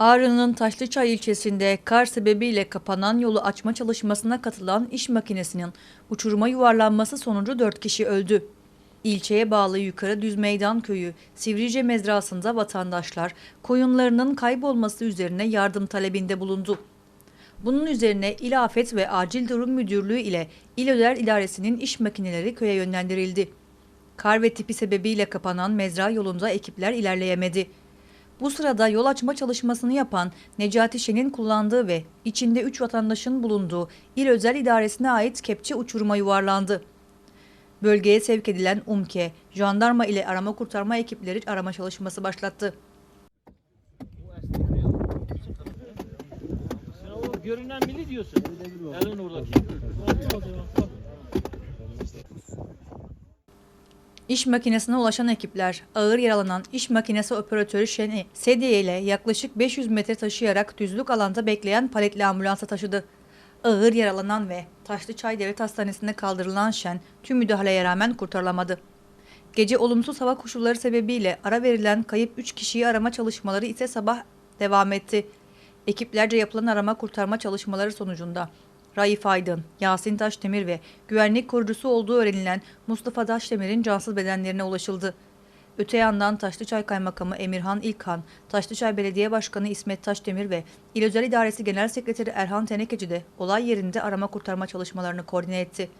Ağrı'nın Taşlıçay ilçesinde kar sebebiyle kapanan yolu açma çalışmasına katılan iş makinesinin uçuruma yuvarlanması sonucu 4 kişi öldü. İlçeye bağlı Yukarı Düz Meydan Köyü Sivrice mezrasında vatandaşlar koyunlarının kaybolması üzerine yardım talebinde bulundu. Bunun üzerine İl Afet ve Acil Durum Müdürlüğü ile İl Öder İdaresi'nin iş makineleri köye yönlendirildi. Kar ve tipi sebebiyle kapanan mezra yolunda ekipler ilerleyemedi. Bu sırada yol açma çalışmasını yapan Necati Şen'in kullandığı ve içinde 3 vatandaşın bulunduğu İl Özel İdaresi'ne ait kepçe uçuruma yuvarlandı. Bölgeye sevk edilen UMKE, jandarma ile arama kurtarma ekipleri arama çalışması başlattı. Görünen mili diyorsun. Elin oradaki. İş makinesine ulaşan ekipler ağır yaralanan iş makinesi operatörü Şen'i sedye ile yaklaşık 500 metre taşıyarak düzlük alanda bekleyen paletli ambulansa taşıdı. Ağır yaralanan ve Taşlıçay Devlet Hastanesi'ne kaldırılan Şen tüm müdahaleye rağmen kurtarılamadı. Gece olumsuz hava koşulları sebebiyle ara verilen kayıp 3 kişiyi arama çalışmaları ise sabah devam etti. Ekiplerce yapılan arama kurtarma çalışmaları sonucunda Raif Aydın, Yasin Taşdemir ve güvenlik korucusu olduğu öğrenilen Mustafa Taşdemir'in cansız bedenlerine ulaşıldı. Öte yandan Taşlıçay Kaymakamı Emirhan İlkan, Taşlıçay Belediye Başkanı İsmet Taşdemir ve İl Özel İdaresi Genel Sekreteri Erhan Tenekeci de olay yerinde arama kurtarma çalışmalarını koordine etti.